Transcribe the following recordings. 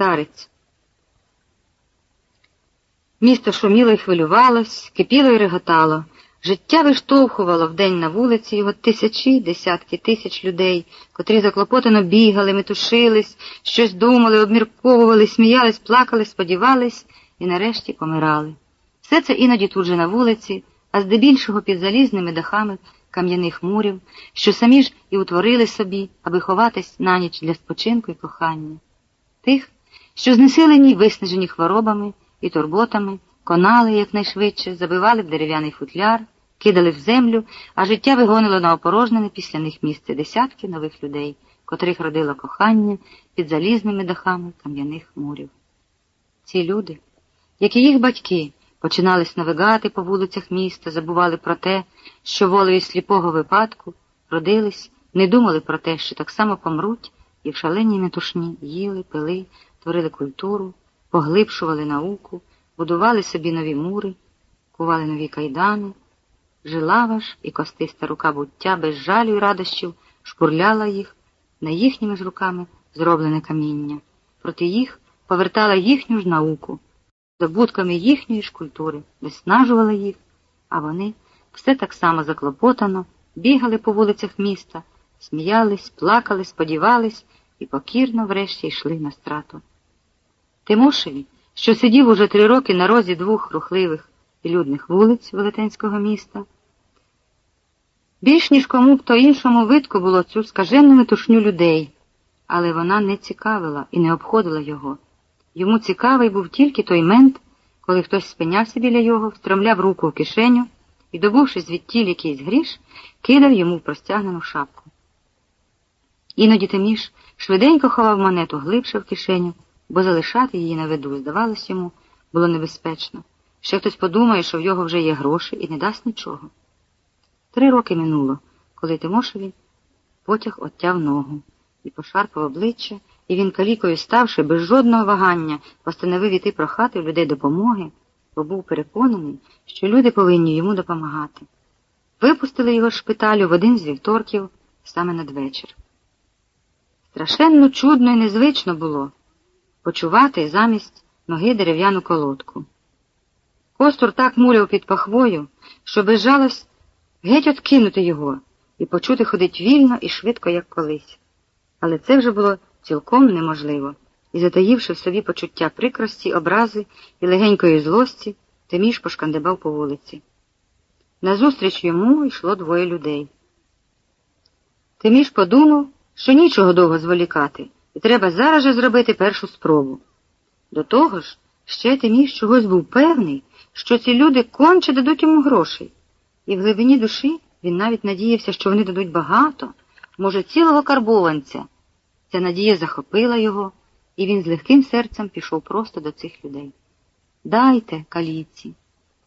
Старець. Місто шуміло й хвилювалось, кипіло й реготало. Життя виштовхувало вдень на вулиці його тисячі, десятки тисяч людей, котрі заклопотано бігали, метушились, щось думали, обмірковували, сміялись, плакали, сподівались і нарешті помирали. Все це іноді тут же на вулиці, а здебільшого під залізними дахами кам'яних мурів, що самі ж і утворили собі, аби ховатись на ніч для спочинку і кохання. Тих, що знесилені, виснажені хворобами і турботами, конали якнайшвидше, забивали в дерев'яний футляр, кидали в землю, а життя вигонило на опорожнене після них місце десятки нових людей, котрих родило кохання під залізними дахами кам'яних мурів. Ці люди, як і їх батьки, починали сновигати по вулицях міста, забували про те, що волею сліпого випадку родились, не думали про те, що так само помруть, і в шаленій метушні їли, пили, творили культуру, поглибшували науку, будували собі нові мури, кували нові кайдани. Жилава ж і костиста рука буття без жалю й радощів шпурляла їх на їхніми ж руками зроблене каміння, проти їх повертала їхню ж науку, здобутками їхньої ж культури, виснажувала їх, а вони все так само заклопотано, бігали по вулицях міста, сміялись, плакали, сподівались і покірно врешті йшли на страту. Тимошеві, що сидів уже три роки на розі двох рухливих і людних вулиць велетенського міста, більш ніж кому б то іншому видко було цю скажену метушню людей, але вона не цікавила і не обходила його. Йому цікавий був тільки той мент, коли хтось спинявся біля його, встромляв руку в кишеню і, добувши звідтіль якийсь гріш, кидав йому в простягнену шапку. Іноді Тиміш швиденько ховав монету глибше в кишеню, бо залишати її на виду, здавалось йому, було небезпечно. Ще хтось подумає, що в його вже є гроші і не дасть нічого. Три роки минуло, коли Тимошеві потяг оттяв ногу і пошарпав обличчя, і він калікою ставши, без жодного вагання, постановив іти прохати в людей допомоги, бо був переконаний, що люди повинні йому допомагати. Випустили його з шпиталю в один з вівторків саме надвечір. Страшенно чудно і незвично було почувати замість ноги дерев'яну колодку. Костур так муляв під пахвою, що безжалось геть откинути його і почути ходить вільно і швидко, як колись. Але це вже було цілком неможливо, і, затаївши в собі почуття прикрості, образи і легенької злості, Тиміш пошкандибав по вулиці. Назустріч йому йшло двоє людей. Тиміш подумав, що нічого довго зволікати, і треба зараз же зробити першу спробу. До того ж, ще Тиміш чогось був певний, що ці люди конче дадуть йому грошей, і в глибині душі він навіть надіявся, що вони дадуть багато, може, цілого карбованця. Ця надія захопила його, і він з легким серцем пішов просто до цих людей. Дайте, каліці.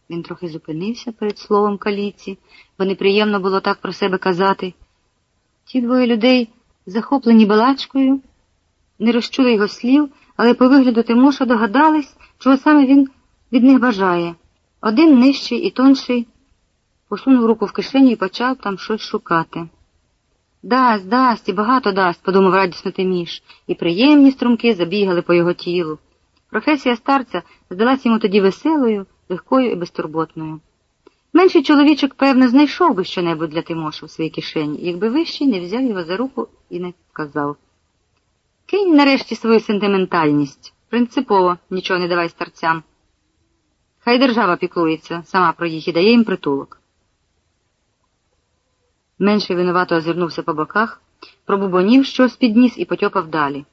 Він трохи зупинився перед словом каліці, бо неприємно було так про себе казати. Ті двоє людей, захоплені балачкою, не розчули його слів, але по вигляду Тимоша догадались, чого саме він від них бажає. Один нижчий і тонший посунув руку в кишеню і почав там щось шукати. Дасть, дасть, і багато дасть, подумав радісно Тиміш, і приємні струмки забігали по його тілу. Професія старця здалась йому тоді веселою, легкою і безтурботною. Менший чоловічок, певно, знайшов би щонебудь для Тимоша в своїй кишені, якби вищий не взяв його за руку і не сказав. Кинь нарешті свою сентиментальність. Принципово нічого не давай старцям. Хай держава піклується сама про їх і дає їм притулок. Менший винувато озирнувся по боках, пробубонів щось підніс і потьопав далі.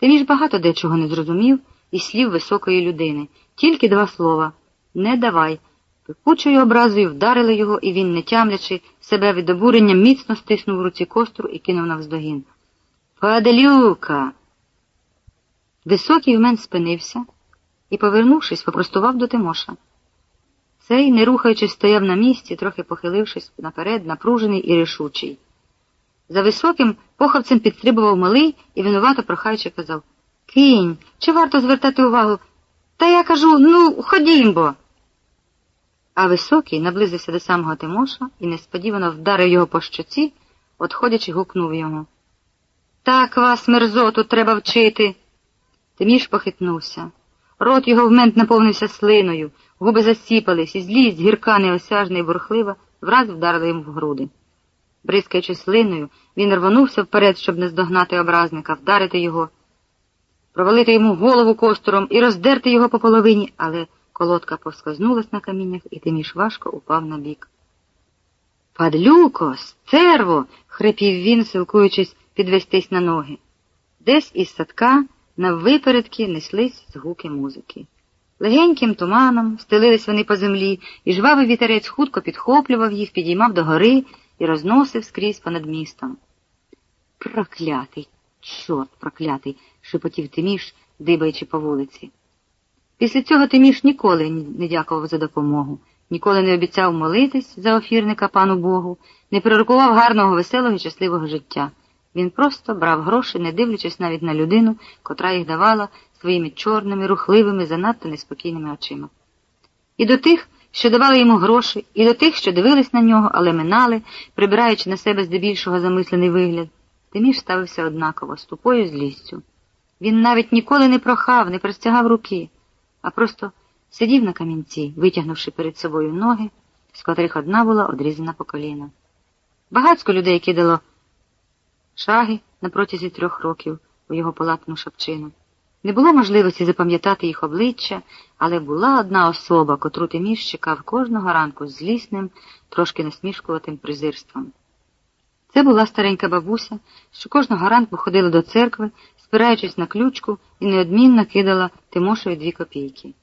Тиміж багато дечого не зрозумів із слів високої людини, тільки два слова не давай. Пекучою образою вдарили його, і він, не тямлячи себе від обурення, міцно стиснув в руці костру і кинув навздогін. Падалюка. Високий вмен спинився і, повернувшись, попростував до Тимоша. Цей, не рухаючись, стояв на місці, трохи похилившись наперед, напружений і рішучий. За високим поховцем підстрибував малий і винувато прохаючи казав Кинь, чи варто звертати увагу? Та я кажу ну, ходім бо. А високий наблизився до самого Тимоша і несподівано вдарив його по щоці, отходячи, гукнув йому. Так вас, мерзоту, треба вчити. Тиміш похитнувся. Рот його вмент наповнився слиною, губи засіпались, і злість, гірка, неосяжна і бурхлива, враз вдарила йому в груди. Бризкаючи слиною, він рвонувся вперед, щоб не здогнати образника, вдарити його, провалити йому голову костором і роздерти його по половині, але колодка повскознулась на каміннях, і Тиміш важко упав на бік. Падлюко, стерво! хрипів він, силкуючись підвестись на ноги. Десь із садка наввипередки неслись згуки музики. Легеньким туманом стелились вони по землі, і жвавий вітерець хутко підхоплював їх, підіймав догори і розносив скрізь понад містом. Проклятий, чорт проклятий, шепотів Тиміш, дибаючи по вулиці. Після цього Тиміш ніколи не дякував за допомогу, ніколи не обіцяв молитись за офірника пану Богу, не пророкував гарного, веселого і щасливого життя. Він просто брав гроші, не дивлячись навіть на людину, котра їх давала своїми чорними, рухливими, занадто неспокійними очима. І до тих, що давали йому гроші, і до тих, що дивились на нього, але минали, прибираючи на себе здебільшого замислений вигляд, Тиміш ставився однаково, з тупою злістю. Він навіть ніколи не прохав, не простягав руки, а просто сидів на камінці, витягнувши перед собою ноги, з котрих одна була одрізана по коліна. Багацько людей кидало шаги на протязі трьох років у його полатну шапчину. Не було можливості запам'ятати їх обличчя, але була одна особа, котру Тиміш чекав кожного ранку з злісним, трошки насмішкуватим презирством. Це була старенька бабуся, що кожного ранку ходила до церкви, спираючись на ключку і неодмінно кидала Тимошові дві копійки.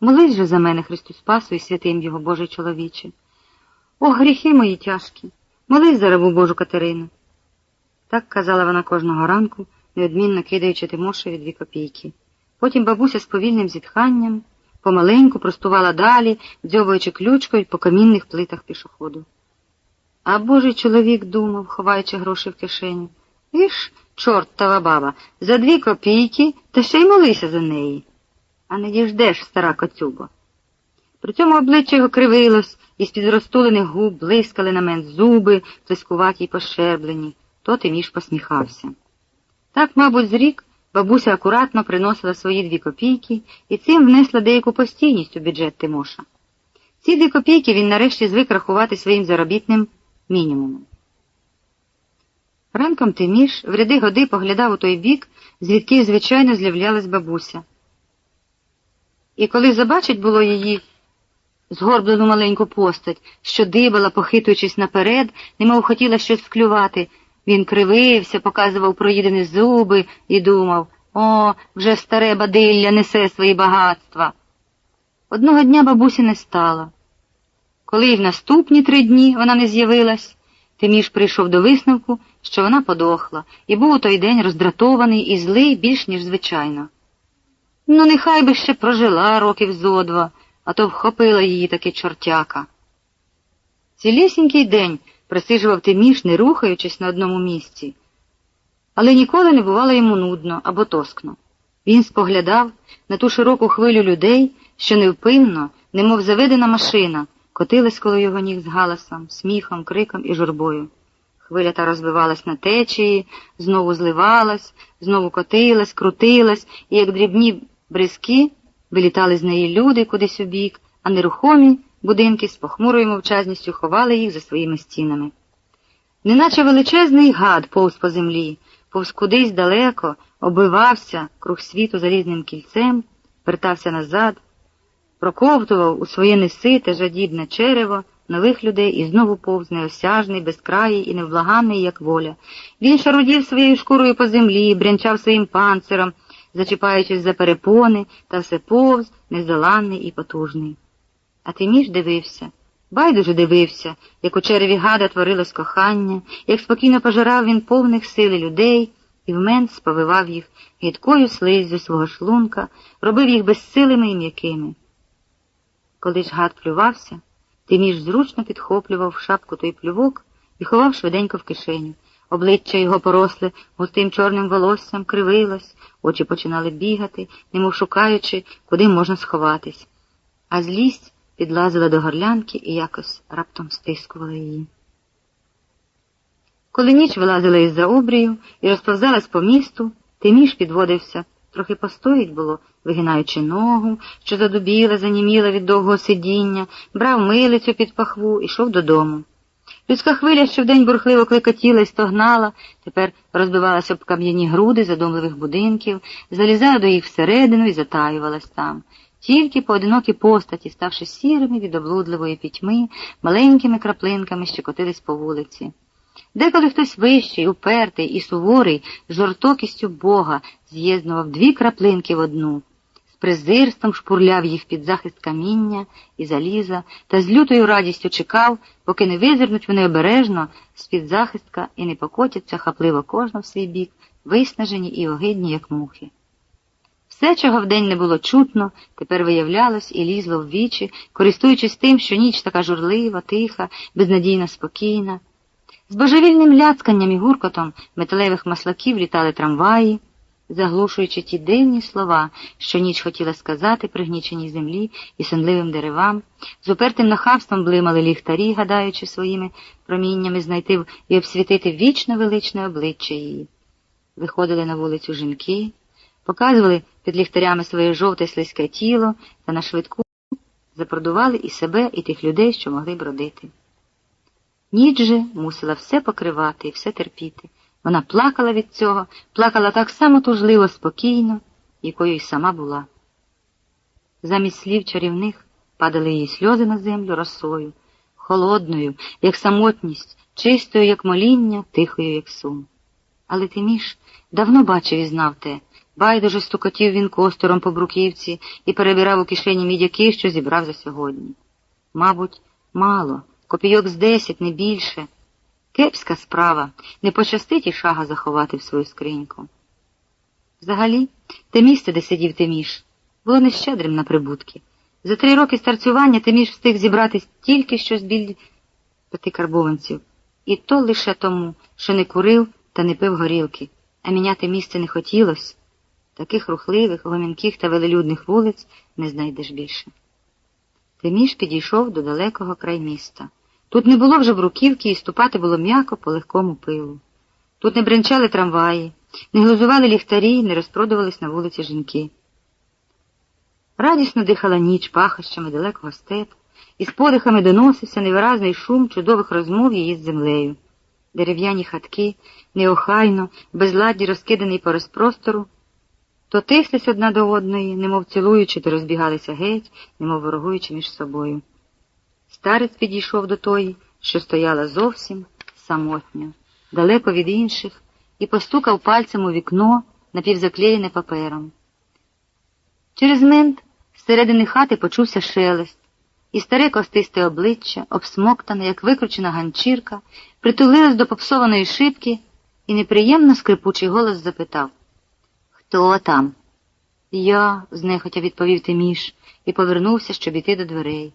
Молись же за мене, Христу Спасу і святим його Божий чоловіче. О, гріхи мої тяжкі! Молись за рабу Божу Катерину. Так казала вона кожного ранку, неодмінно кидаючи Тимошеві дві копійки. Потім бабуся з повільним зітханням помаленьку простувала далі, дзьобуючи ключкою по камінних плитах пішоходу. А божий чоловік думав, ховаючи гроші в кишеню. Іж, чортова баба, за дві копійки та ще й молися за неї. А не діждеш, стара коцюбо. При цьому обличчя його кривилось, і з-під розтулених губ блискали на мен зуби, плескуваті й пошерблені, то Тиміш посміхався. Так, мабуть, з рік бабуся акуратно приносила свої дві копійки і цим внесла деяку постійність у бюджет Тимоша. Ці дві копійки він нарешті звик рахувати своїм заробітним мінімумом. Ранком Тиміш в ряди годи поглядав у той бік, звідки, звичайно, з'являлась бабуся. І коли забачить було її згорблену маленьку постать, що дибала, похитуючись наперед, немов хотіла щось вклювати, він кривився, показував проїдені зуби і думав о, вже старе бадилля несе свої багатства. Одного дня бабусі не стало. Коли й в наступні три дні вона не з'явилась, Тиміш прийшов до висновку, що вона подохла, і був у той день роздратований і злий більш, ніж звичайно. Ну, нехай би ще прожила років зо два, а то вхопила її таки чортяка. Цілісінький день присижував Тиміш, не рухаючись на одному місці, але ніколи не бувало йому нудно або тоскно. Він споглядав на ту широку хвилю людей, що невпинно, немов заведена машина, котилась коло його ніг з галасом, сміхом, криком і журбою. Хвиля та розбивалась на течії, знову зливалась, знову котилась, крутилась, і, як дрібні бризки, вилітали з неї люди кудись у бік, а нерухомі будинки з похмурою мовчазністю ховали їх за своїми стінами. Неначе величезний гад повз по землі, повз кудись далеко, оббивався круг світу залізним кільцем, вертався назад, проковтував у своє несите жадібне черево нових людей і знову повз неосяжний, безкраїй і невблаганний, як воля. Він шарудів своєю шкурою по землі, брянчав своїм панциром, зачіпаючись за перепони, та все повз, нездоланний і потужний. А Тиміш дивився, байдуже дивився, як у череві гада творилось кохання, як спокійно пожирав він повних сили людей і вмен сповивав їх гідкою слиззю свого шлунка, робив їх безсилими і м'якими. Коли ж гад плювався, Тиміш зручно підхоплював шапку той плювок і ховав швиденько в кишеню. Обличчя його поросле густим чорним волоссям кривилось, очі починали бігати, немов шукаючи, куди можна сховатись. А злість підлазила до горлянки і якось раптом стискувала її. Коли ніч вилазила із за обрію і розповзалась по місту, Тиміш підводився Трохи постоїть було, вигинаючи ногу, що задубіла, заніміла від довгого сидіння, брав милицю під пахву і йшов додому. Людська хвиля, що вдень бурхливо клекотіла і стогнала, тепер розбивалася об кам'яні груди задумливих будинків, залізала до їх всередину і затаювалась там. Тільки поодинокі постаті, ставши сірими від облудливої пітьми, маленькими краплинками щекотились по вулиці. Деколи хтось вищий, упертий і суворий, з жорстокістю Бога, з'єднував дві краплинки в одну, з презирством шпурляв їх під захист каміння і заліза, та з лютою радістю чекав, поки не визирнуть вони обережно з-під захистка і не покотяться хапливо кожна в свій бік, виснажені і огидні, як мухи. Все, чого вдень не було чутно, тепер виявлялось і лізло в вічі, користуючись тим, що ніч така журлива, тиха, безнадійно спокійна. З божевільним ляцканням і гуркотом металевих маслаків літали трамваї, заглушуючи ті дивні слова, що ніч хотіла сказати пригніченій землі і сонливим деревам, з упертим нахабством блимали ліхтарі, гадаючи своїми проміннями знайти і обсвітити вічно величне обличчя її. Виходили на вулицю жінки, показували під ліхтарями своє жовте слизьке тіло та на швидку запродували і себе, і тих людей, що могли бродити. Ніч же мусила все покривати і все терпіти. Вона плакала від цього, плакала так само тужливо, спокійно, якою й сама була. Замість слів чарівних падали її сльози на землю росою, холодною, як самотність, чистою, як моління, тихою, як сум. Але Тиміш давно бачив і знав те. Байдуже стукотів він костором по бруківці і перебирав у кишені мідяки, що зібрав за сьогодні. Мабуть, мало, копійок з десять, не більше. Кепська справа, не пощастить і шага заховати в свою скриньку. Взагалі, те місце, де сидів Тиміш, було нещедрим на прибутки. За три роки старцювання Тиміш встиг зібрати тільки щось біль п'яти карбованців, і то лише тому, що не курив та не пив горілки, а міняти місце не хотілося. Таких рухливих, гомінких та велелюдних вулиць не знайдеш більше. Тиміш підійшов до далекого крайміста. Тут не було вже бруківки і ступати було м'яко по легкому пилу. Тут не бренчали трамваї, не глузували ліхтарі, не розпродувались на вулиці жінки. Радісно дихала ніч пахощами далекого степу, і з подихами доносився невиразний шум чудових розмов її з землею. Дерев'яні хатки, неохайно, безладді розкиданий по розпростору, то тислись одна до одної, немов цілуючи, то розбігалися геть, немов ворогуючи між собою. Старець підійшов до тої, що стояла зовсім самотньо, далеко від інших, і постукав пальцем у вікно, напівзаклеєне папером. Через мент зсередини хати почувся шелест, і старе костисте обличчя, обсмоктане, як викручена ганчірка, притулилось до попсованої шибки, і неприємно скрипучий голос запитав Хто там? Я, знехотя відповів Тиміш і повернувся, щоб іти до дверей.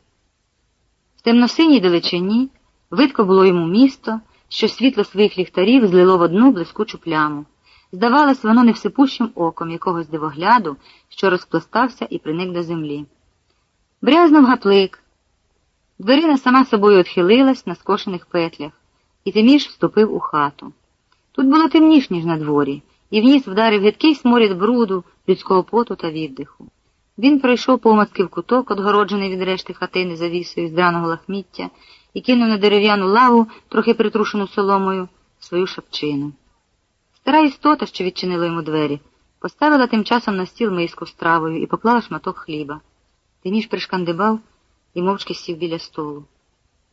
В темносиній далечині видко було йому місто, що світло своїх ліхтарів злило в одну блискучу пляму. Здавалось, воно невсипущим оком якогось дивогляду, що розпластався і приник до землі. Брязнув гаплик. Дверина сама собою отхилилась на скошених петлях, і Тиміш вступив у хату. Тут було темніш, ніж на дворі, і в ніс вдарив гидкий сморід бруду, людського поту та віддиху. Він пройшов помацки в куток, отгороджений від решти хатини завісою з драного лахміття, і кинув на дерев'яну лаву, трохи притрушену соломою, свою шапчину. Стара істота, що відчинила йому двері, поставила тим часом на стіл миску з травою і поклала шматок хліба. Тиміш пришкандибав і мовчки сів біля столу.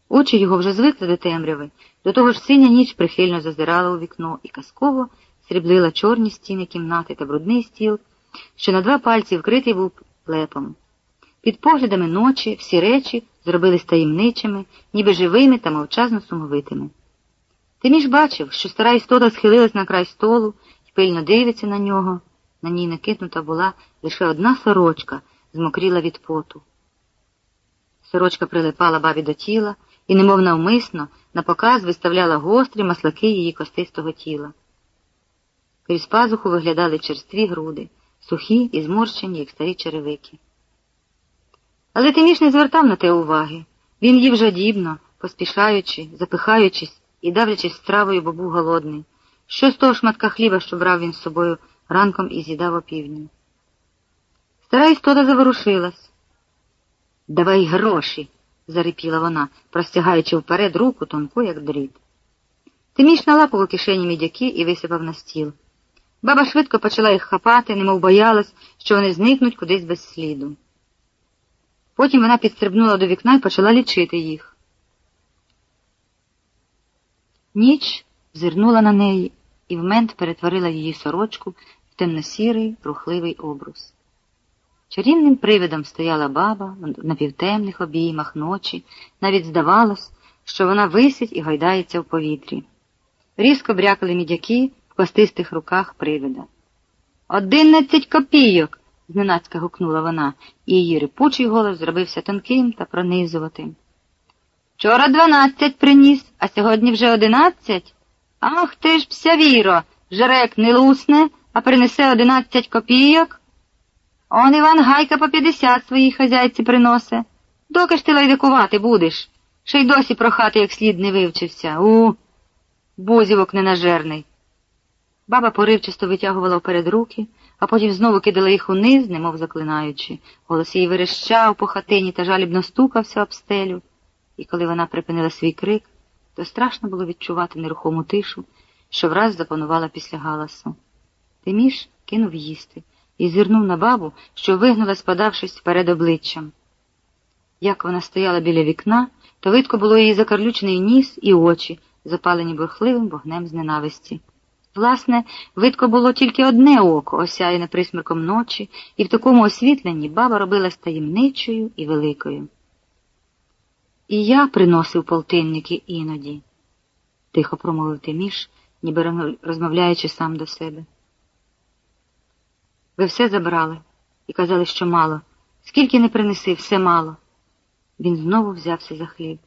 Очі його вже звикли до темряви, до того ж синя ніч прихильно зазирала у вікно і казково сріблила чорні стіни кімнати та брудний стіл, що на два пальці вкритий був лепом. Під поглядами ночі всі речі зробились таємничими, ніби живими та мовчазно сумовитими. Тиміж бачив, що стара істота схилилась на край столу і пильно дивиться на нього. На ній накинута була лише одна сорочка, змокріла від поту. Сорочка прилипала бабі до тіла і, немов навмисно, на показ виставляла гострі маслаки її костистого тіла. Крізь пазуху виглядали черстві груди, сухі і зморщені, як старі черевики. Але Тиміш не звертав на те уваги. Він їв жадібно, поспішаючи, запихаючись і давлячись стравою, бо голодний. Що з того шматка хліба, що брав він з собою ранком і з'їдав опівдні? Стара істота заворушилась. Давай гроші, зарипіла вона, простягаючи вперед руку тонку, як дріт. Тиміш налапав у кишені мідяки і висипав на стіл. Баба швидко почала їх хапати, немов боялась, що вони зникнуть кудись без сліду. Потім вона підстрибнула до вікна і почала лічити їх. Ніч зирнула на неї і вмент перетворила її сорочку в темно-сірий, рухливий обрус. Чарівним привидом стояла баба на півтемних обіймах ночі, навіть здавалось, що вона висить і гайдається в повітрі. Різко брякали мідяки в костистих руках привида. Одинадцять копійок. зненацька гукнула вона, і її рипучий голос зробився тонким та пронизуватим. Вчора дванадцять приніс, а сьогодні вже одинадцять. Ах ти ж пся віро, жерек не лусне, а принесе одинадцять копійок. Он Іван Гайка по п'ятдесят своїй хазяйці приносе. Доки ж ти лайдикувати будеш? Ще й досі прохати як слід не вивчився. У, бузівок ненажерний. Баба поривчасто витягувала вперед руки, а потім знову кидала їх униз, немов заклинаючи. Голос її верещав по хатині та жалібно стукався об стелю. І коли вона припинила свій крик, то страшно було відчувати нерухому тишу, що враз запанувала після галасу. Тиміш кинув їсти і зирнув на бабу, що вигнула, спадавшись перед обличчям. Як вона стояла біля вікна, то видко було її закарлючений ніс і очі, запалені бурхливим вогнем з ненависті. Власне, видко було тільки одне око, осяяне присмерком ночі, і в такому освітленні баба робилась таємничою і великою. І я приносив полтинники іноді, тихо промовив Тиміш, ніби розмовляючи сам до себе. Ви все забрали і казали, що мало. Скільки не принеси, все мало. Він знову взявся за хліб.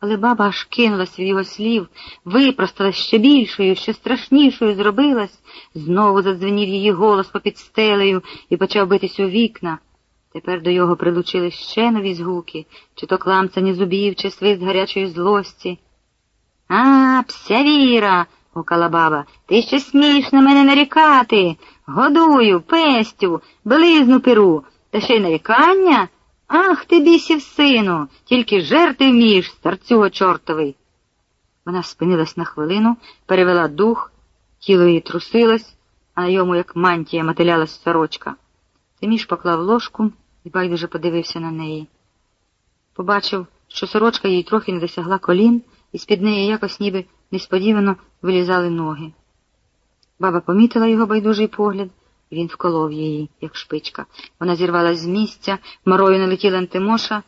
Але баба аж кинулась від його слів, випросталась ще більшою, ще страшнішою зробилась, знову задзвенів її голос попід стелею і почав битись у вікна. Тепер до його прилучили ще нові згуки, чи то кламцані зубів, чи свист гарячої злості. А, пся віра, гукала баба, ти ще смієш на мене нарікати. Годую, пестю, белизну перу, та ще й нарікання. Ах ти бісів сину, тільки жерти вмієш, старцюго чортовий. Вона спинилась на хвилину, перевела дух, тіло її трусилось, а на йому, як мантія, мотилялась сорочка. Тиміш поклав ложку і байдуже подивився на неї. Побачив, що сорочка їй трохи не досягла колін, і з-під неї якось ніби несподівано вилізали ноги. Баба помітила його байдужий погляд, він вколов її, як шпичка. Вона зірвалась з місця, морою налетіла Антимоша,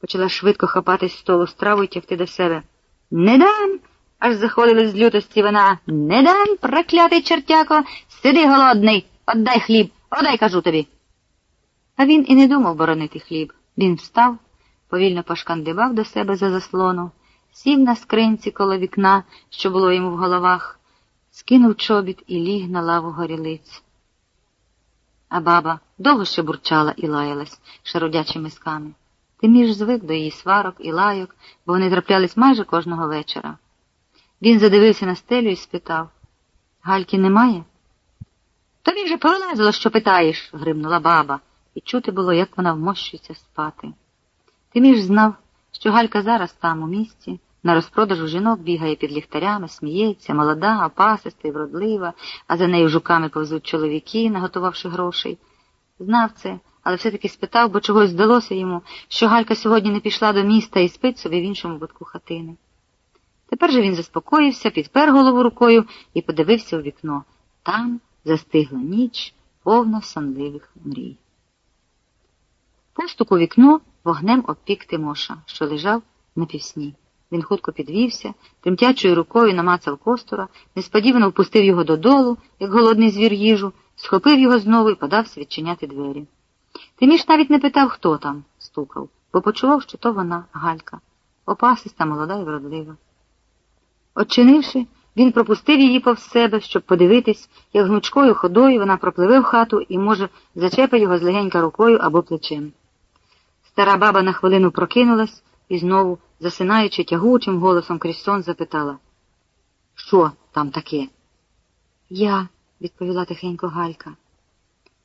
почала швидко хапати з столу страву і тягти до себе. Не дам! аж заходили з лютості вона. Не дам, проклятий чертяко, сиди голодний, отдай хліб, отдай, кажу тобі. А він і не думав боронити хліб. Він встав, повільно пошкандибав до себе за заслону, сів на скринці коло вікна, що було йому в головах, скинув чобіт і ліг на лаву горілиць. А баба довго ще бурчала і лаялась шарудячими мисками. Тиміж звик до її сварок і лайок, бо вони траплялись майже кожного вечора. Він задивився на стелю і спитав Гальки немає? Тобі вже пролазило, що питаєш, гримнула баба, і чути було, як вона вмощується спати. Тиміж знав, що Галька зараз там, у місті, на розпродажу жінок бігає під ліхтарями, сміється, молода, опасиста і вродлива, а за нею жуками повзуть чоловіки, наготувавши грошей. Знав це, але все-таки спитав, бо чогось здалося йому, що Галька сьогодні не пішла до міста і спить собі в іншому будку хатини. Тепер же він заспокоївся, підпер голову рукою і подивився у вікно. Там застигла ніч, повна сонливих мрій. Постук у вікно вогнем обпік Тимоша, що лежав на півсні. Він хутко підвівся, тремтячою рукою намацав костура, несподівано впустив його додолу, як голодний звір їжу, схопив його знову і подався відчиняти двері. Тиміш навіть не питав, хто там стукав, бо почував, що то вона, Галька, опасиста, молода і вродлива. Очинивши, він пропустив її повз себе, щоб подивитись, як гнучкою ходою вона пропливе в хату і, може, зачепить його злегенька рукою або плечем. Стара баба на хвилину прокинулась і знову, засинаючи тягучим голосом крізь сон, запитала Що там таке? Я, відповіла тихенько Галька.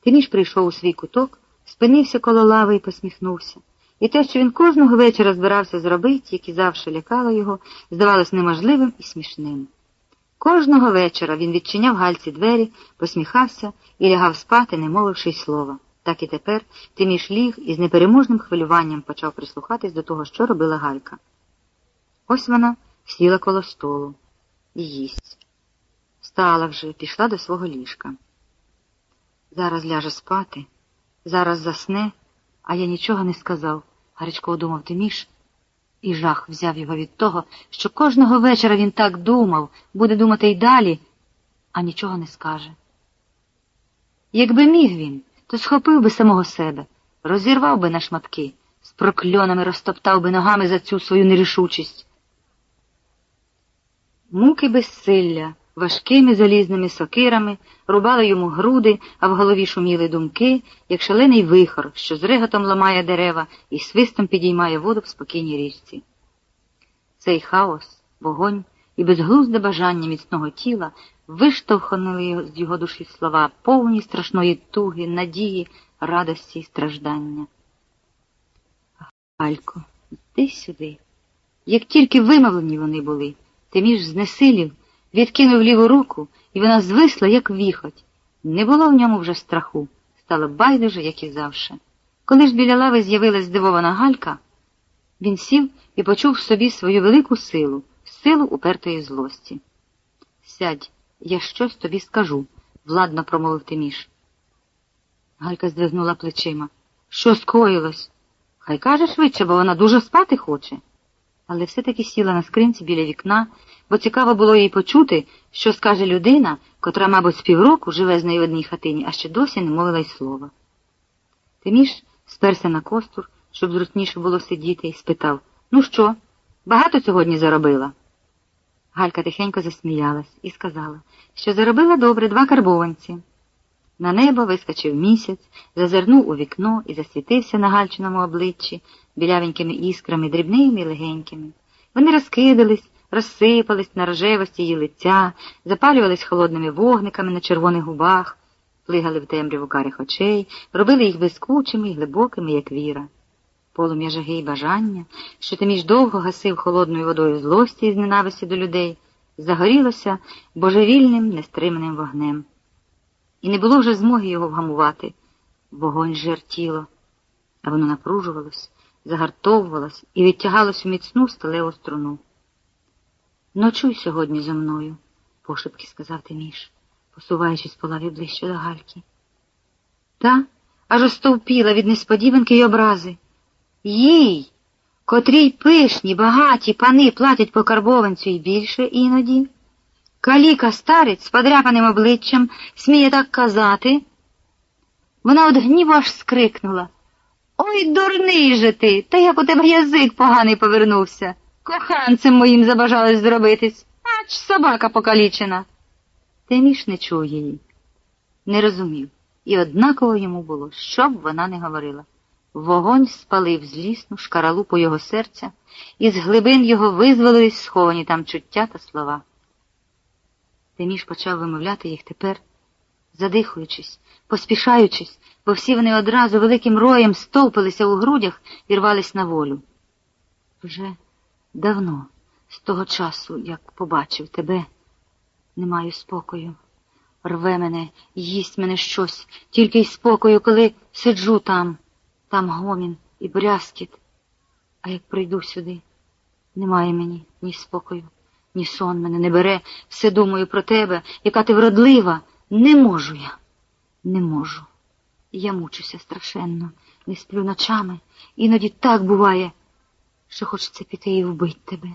Тиміш прийшов у свій куток, спинився коло лави і посміхнувся. І те, що він кожного вечора збирався зробити, як і завжди лякало його, здавалось неможливим і смішним. Кожного вечора він відчиняв гальці двері, посміхався і лягав спати, не мовивши й слова. Так і тепер Тиміш ліг і з непереможним хвилюванням почав прислухатись до того, що робила Галька. Ось вона сіла коло столу і їсть. Встала вже, пішла до свого ліжка. Зараз ляже спати, зараз засне, а я нічого не сказав, гарячково думав Тиміш, і жах взяв його від того, що кожного вечора він так думав, буде думати й далі, а нічого не скаже. Якби міг він, то схопив би самого себе, розірвав би на шматки, з прокльонами розтоптав би ногами за цю свою нерішучість. Муки безсилля, важкими залізними сокирами рубали йому груди, а в голові шуміли думки, як шалений вихор, що з реготом ламає дерева і свистом підіймає воду в спокійній річці. Цей хаос, вогонь і безглузде бажання міцного тіла виштовхнули з його душі слова, повні страшної туги, надії, радості і страждання. Галько, йди сюди. Як тільки вимовлені вони були, Тиміш знесилів, відкинув ліву руку, і вона звисла, як віхоть. Не було в ньому вже страху, стало байдуже, як і завше. Коли ж біля лави з'явилась здивована Галька, він сів і почув в собі свою велику силу, силу упертої злості. Сядь, я щось тобі скажу, владно промовив Тиміш. Галька здвигнула плечима. Що скоїлось? Хай каже швидше, бо вона дуже спати хоче. Але все-таки сіла на скринці біля вікна, бо цікаво було їй почути, що скаже людина, котра, мабуть, з півроку живе з нею в одній хатині, а ще досі не мовила й слова. Тиміш сперся на костур, щоб зручніше було сидіти, і спитав Ну що, багато сьогодні заробила? Галька тихенько засміялась і сказала, що заробила добре два карбованці. На небо вискочив місяць, зазирнув у вікно і засвітився на гальчиному обличчі білявенькими іскрами, дрібними і легенькими. Вони розкидались, розсипались на рожевості її лиця, запалювались холодними вогниками на червоних губах, плигали в темряву карих очей, робили їх блискучими і глибокими, як віра. Полум'я жаги й бажання, що тиміж довго гасив холодною водою злості і з ненависті до людей, загорілося божевільним, нестриманим вогнем. І не було вже змоги його вгамувати. Вогонь жер тіло, а воно напружувалось, загартовувалось і відтягалось у міцну сталеву струну. Ночуй сьогодні зо мною, пошепки сказав Тиміш, посуваючись по лаві ближче до Гальки. Та аж остовпіла від несподіванки й образи. Їй, котрій пишні, багаті пани платять по карбованцю й більше іноді. Каліка старець з подряпаним обличчям сміє так казати. Вона од гніву аж скрикнула. Ой, дурний же ти, та як у тебе язик поганий повернувся. Коханцем моїм забажалось зробитись, ач собака покалічена. Тиміш не чув її, не розумів, і однаково йому було, що б вона не говорила. Вогонь спалив злісну шкаралупу його серця, і з глибин його визволились сховані там чуття та слова. Тиміш почав вимовляти їх тепер, задихуючись, поспішаючись, бо всі вони одразу великим роєм стовпилися у грудях і рвались на волю. Вже давно, з того часу, як побачив тебе, не маю спокою. Рве мене, їсть мене щось, тільки й спокою, коли сиджу там, там гомін і брязкіт. А як прийду сюди, немає мені ні спокою. Ні сон мене не бере, все думаю про тебе, яка ти вродлива. Не можу я, не можу. Я мучуся страшенно, не сплю ночами. Іноді так буває, що хочеться піти і вбити тебе.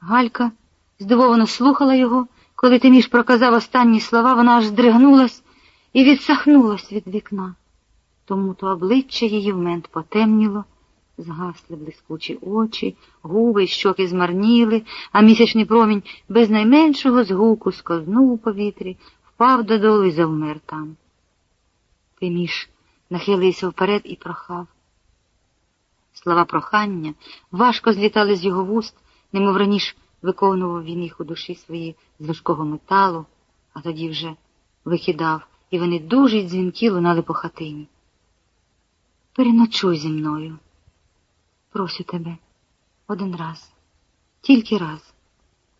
Галька здивовано слухала його, коли Тиміш проказав останні слова, вона аж здригнулась і відсахнулась від вікна. Тому то обличчя її в мент потемніло. Згасли блискучі очі, губи щоки змарніли, а місячний промінь без найменшого згуку скознув у повітрі, впав додолу і завмер там. Тиміш нахилився вперед і прохав. Слова прохання важко злітали з його вуст, немов раніше виконував він їх у душі свої з важкого металу, а тоді вже викидав, і вони дуже дзвінки лунали по хатині. Переночуй зі мною. Просю тебе один раз, тільки раз.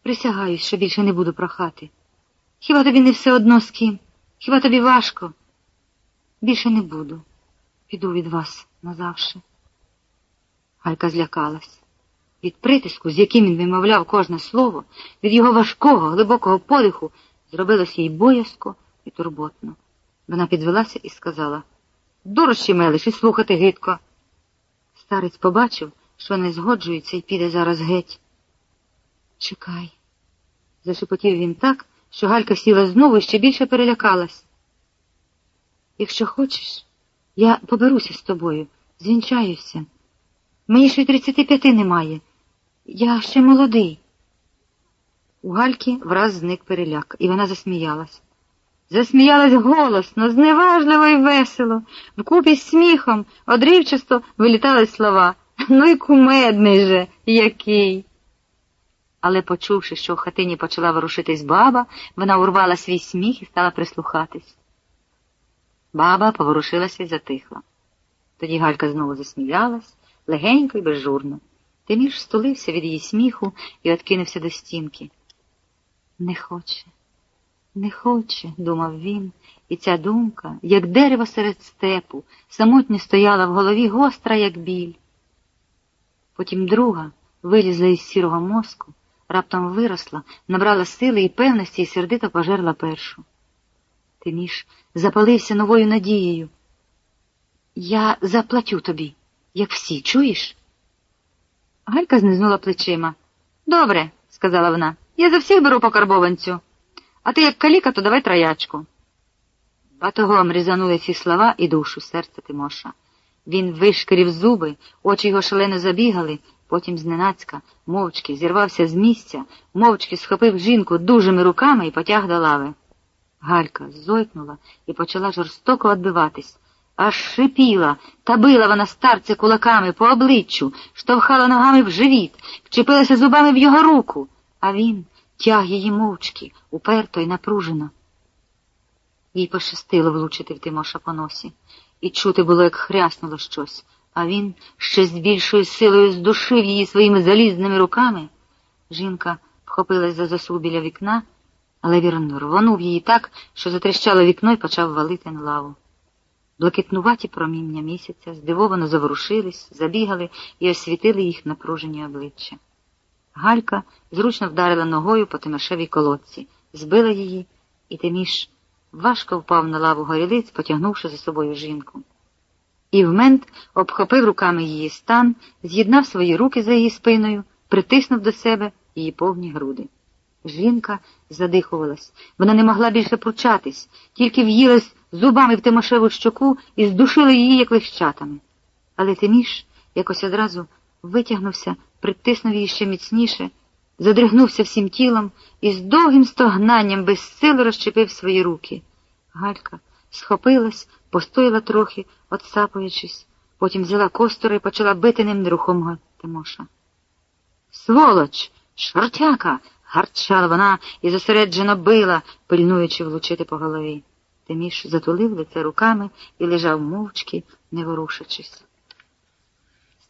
Присягаюсь, що більше не буду прохати. Хіба тобі не все одно з ким? Хіба тобі важко? Більше не буду. Піду від вас назавше. Галька злякалась. Від притиску, з яким він вимовляв кожне слово, від його важкого, глибокого подиху, зробилось їй боязко і турботно. Вона підвелася і сказала Дорожчі мелиш і слухати гидко. Старець побачив, що не згоджується і піде зараз геть. Чекай, зашепотів він так, що Галька сіла знову і ще більше перелякалась. Якщо хочеш, я поберуся з тобою, звінчаюся. Мені ще й тридцяти п'яти немає. Я ще молодий. У Гальки враз зник переляк, і вона засміялась. Засміялась голосно, зневажливо і весело, вкупі з сміхом, одрівчасто вилітали слова. Ну і кумедний же, який. Але, почувши, що в хатині почала ворушитись баба, вона урвала свій сміх і стала прислухатись. Баба поворушилася і затихла. Тоді Галька знову засміялась, легенько і безжурно. Тиміш стулився від її сміху і откинувся до стінки. Не хоче, не хоче, думав він, і ця думка, як дерево серед степу, самотньо стояла в голові гостра, як біль. Потім друга вилізла із сірого мозку, раптом виросла, набрала сили і певності і сердито пожерла першу. Тиміш запалився новою надією. Я заплатю тобі, як всі, чуєш? Галька знизнула плечима. Добре, сказала вона, я за всіх беру по карбованцю. А ти як каліка, то давай троячку. Батогом різанули ці слова і душу серця Тимоша. Він вишкірів зуби, очі його шалено забігали, потім зненацька, мовчки зірвався з місця, мовчки схопив жінку дужими руками і потяг до лави. Галька зойкнула і почала жорстоко відбиватись. Аж шипіла та била вона старця кулаками по обличчю, штовхала ногами в живіт, вчепилася зубами в його руку, а він тяг її мовчки, уперто й напружено. Їй пощастило влучити в Тимоша по носі, і чути було, як хряснуло щось, а він ще з більшою силою здушив її своїми залізними руками. Жінка вхопилась за засув біля вікна, але вірно рвонув її так, що затріщало вікно і почав валити на лаву. Блакитнуваті проміння місяця здивовано заворушились, забігали і освітили їх напружені обличчя. Галька зручно вдарила ногою по Тимошевій колодці, збила її, і Тиміш важко впав на лаву горілиць, потягнувши за собою жінку. І в мент обхопив руками її стан, з'єднав свої руки за її спиною, притиснув до себе її повні груди. Жінка задихувалась, вона не могла більше пручатись, тільки в'їлась зубами в Тимошеву щоку і здушила її, як лищатами. Але Тиміш якось одразу витягнувся, притиснув її ще міцніше, задригнувся всім тілом і з довгим стогнанням без розчепив свої руки. Галька схопилась, постояла трохи, отсапуючись, потім взяла костура і почала бити ним нерухомого Тимоша. Сволоч, шортяка! гарчала вона і зосереджено била, пильнуючи влучити по голові. Тиміш затулив лице руками і лежав мовчки, не ворушачись.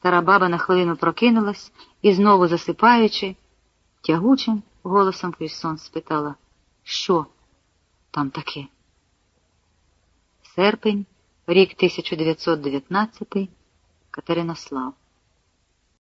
Стара баба на хвилину прокинулась і, знову засипаючи, тягучим голосом крізь сон спитала, що там таке? Серпень, рік 1919, Катеринослав.